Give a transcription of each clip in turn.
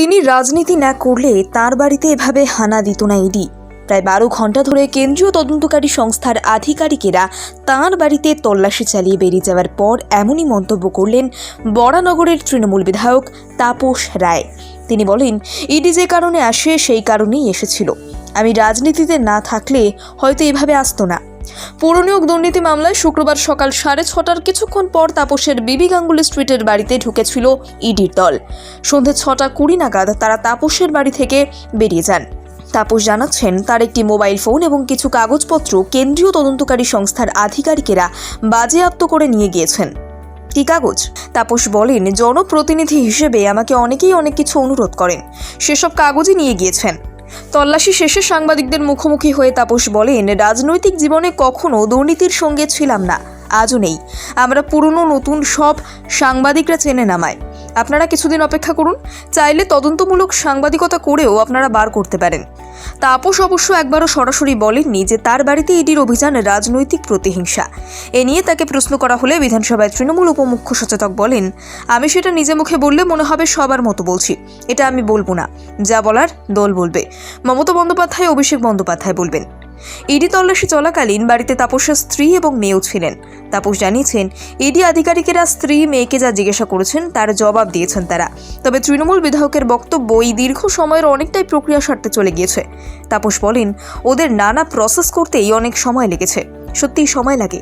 তিনি রাজনীতি না করলে তার বাড়িতে এভাবে হানা দিত না ইডি। প্রায় বারো ঘণ্টা ধরে কেন্দ্রীয় তদন্তকারী সংস্থার আধিকারিকেরা তাঁর বাড়িতে তল্লাশি চালিয়ে বেরিয়ে যাওয়ার পর এমনই মন্তব্য করলেন বরানগরের তৃণমূল বিধায়ক তাপস রায়। তিনি বলেন, ইডি যে কারণে আসে সেই কারণেই এসেছিল। আমি রাজনীতিতে না থাকলে হয়তো এভাবে আসতো না। পুরনিয়োগ দুর্নীতি মামলায় শুক্রবার সকাল সাড়ে ছটার কিছুক্ষণ পর তাপসের বিবি গাঙ্গুলি স্ট্রিটের বাড়িতে ঢুকেছিল ইডির দল। সন্ধে ছটা কুড়ি নাগাদ তারা তাপসের বাড়ি থেকে বেরিয়ে যান। তাপস জানাচ্ছেন, তার একটি মোবাইল ফোন এবং কিছু কাগজপত্র কেন্দ্রীয় তদন্তকারী সংস্থার আধিকারিকেরা বাজেয়াপ্ত করে নিয়ে গিয়েছেন। কি কাগজ? তাপস বলেন, জনপ্রতিনিধি হিসেবে আমাকে অনেকেই অনেক কিছু অনুরোধ করেন। সেসব কাগজই নিয়ে গিয়েছেন। তল্লাশি শেষে সাংবাদিকদের মুখোমুখি হয়ে তাপস বলেন, রাজনৈতিক জীবনে কখনো দুর্নীতির সঙ্গে ছিলাম না, আজও নেই। আমরা পুরনো, নতুন সব সাংবাদিকরা চেনে নামায়। আপনারা কিছুদিন অপেক্ষা করুন, চাইলে তদন্তমূলক সাংবাদিকতা করেও আপনারা বার করতে পারেন। তাপস অবশ্য একবারও সরাসরি বলেননি যে তার বাড়িতে ইডির অভিযান রাজনৈতিক প্রতিহিংসা। এ নিয়ে তাকে প্রশ্ন করা হলে বিধানসভায় তৃণমূল উপমুখ্য সচেতক বলেন, আমি সেটা নিজে মুখে বললে মনে হবে সবার মতো বলছি। এটা আমি বলব না। যা বলার দল বলবে। মমতা বন্দ্যোপাধ্যায়, অভিষেক বন্দ্যোপাধ্যায় বলবেন। ইডি তল্লাশি চলাকালীন বাড়িতে তাপসের স্ত্রী এবং মেয়েও ছিলেন। তাপস জানিয়েছেন, ইডি আধিকারিকেরা স্ত্রী, মেয়েকে যা জিজ্ঞাসা করেছেন তার জবাব দিয়েছেন তারা। তবে তৃণমূল বিধায়কের বক্তব্য এই দীর্ঘ সময়ের অনেকটাই প্রক্রিয়া সারতে চলে গিয়েছে। তাপস বলেন, ওদের নানা প্রসেস করতেই অনেক সময় লেগেছে। সত্যিই সময় লাগে।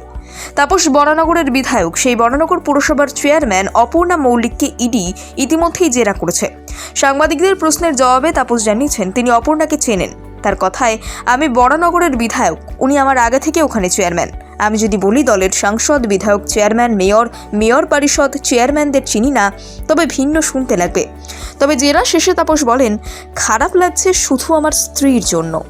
তাপস বরানগরের বিধায়ক, সেই বরানগর পুরসভার চেয়ারম্যান অপর্ণা মৌলিককে ইডি ইতিমধ্যেই জেরা করেছে। সাংবাদিকদের প্রশ্নের জবাবে তাপস জানিয়েছেন, তিনি অপর্ণাকে চেনেন। তার কথায়, আমি বড়নগরের বিধায়ক, উনি আমার আগে থেকে ওখানে চেয়ারম্যান। আমি যদি বলি দলের সাংসদ, বিধায়ক, চেয়ারম্যান, মেয়র মেয়র পরিষদ, চেয়ারম্যানদের চিনি না, তবে ভিন্ন শুনতে লাগবে। তবে জেরা শেষে তাপস বলেন, খারাপ লাগছে শুধু আমার স্ত্রীর জন্য।